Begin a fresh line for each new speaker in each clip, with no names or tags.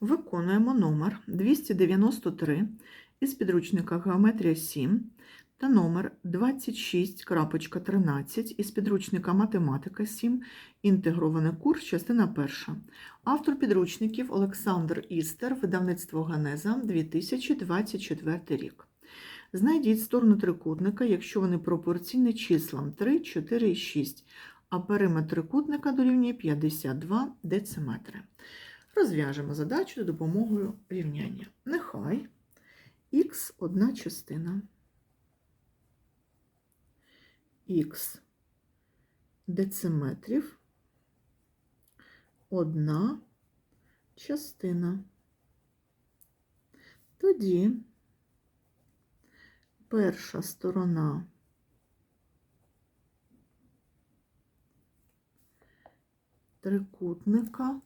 Виконуємо номер 293 із підручника Геометрія 7 та номер 26.13 із підручника Математика 7, інтегрований курс, частина 1. Автор підручників Олександр Істер, видавництво Ганеза, 2024 рік. Знайдіть сторону трикутника, якщо вони пропорційні числам 3, 4 і 6, а периметр трикутника дорівнює 52 дециметри. Розв'яжемо задачу за допомогою рівняння. Нехай х одна частина, х дециметрів одна частина. Тоді перша сторона трикутника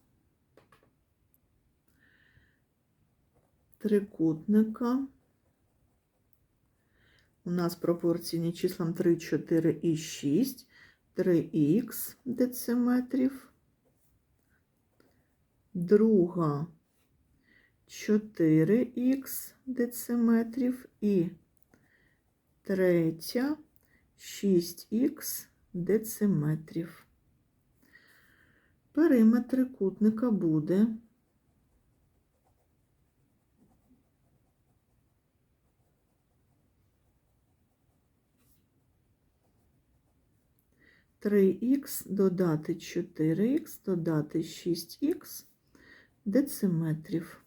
трикутника. У нас пропорційні числам 3, 4 і 6, 3х дециметрів. Друга 4х дециметрів і третя 6х дециметрів. Периметр трикутника буде 3х додати 4х додати 6х дециметрів.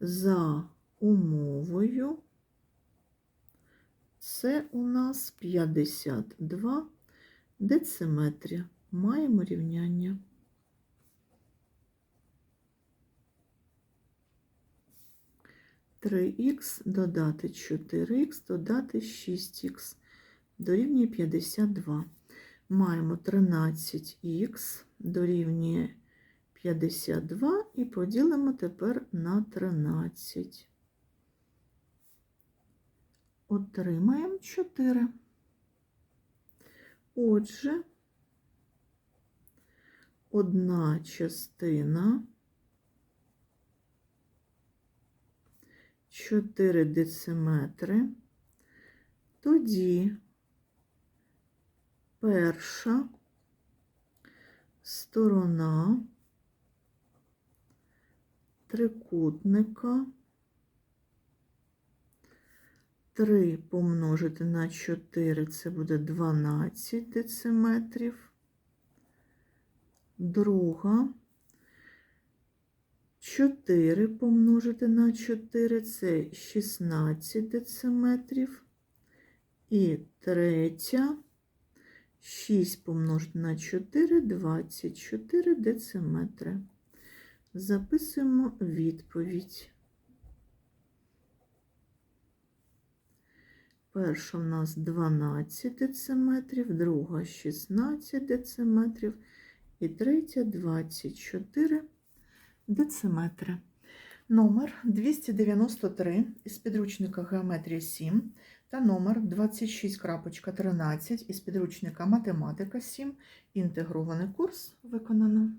За умовою це у нас 52 дециметрів. Маємо рівняння. Три х додати 4х додати 6х дорівнює 52. Маємо 13х дорівнює 52 і поділимо тепер на 13. Отримаємо 4. Отже, одна частина 4 дециметри, тоді перша сторона трикутника 3 помножити на 4 це буде 12 дециметрів. Друга 4 помножити на 4 це 16 дециметрів. І третя 6 помножити на 4 24 дециметри. Записуємо відповідь. Перша в нас 12 дециметрів, друга 16 дециметрів і третя 24 дециметри. Номер 293 із підручника Геометрія 7 та номер 26.13 із підручника Математика 7. Інтегрований курс виконано.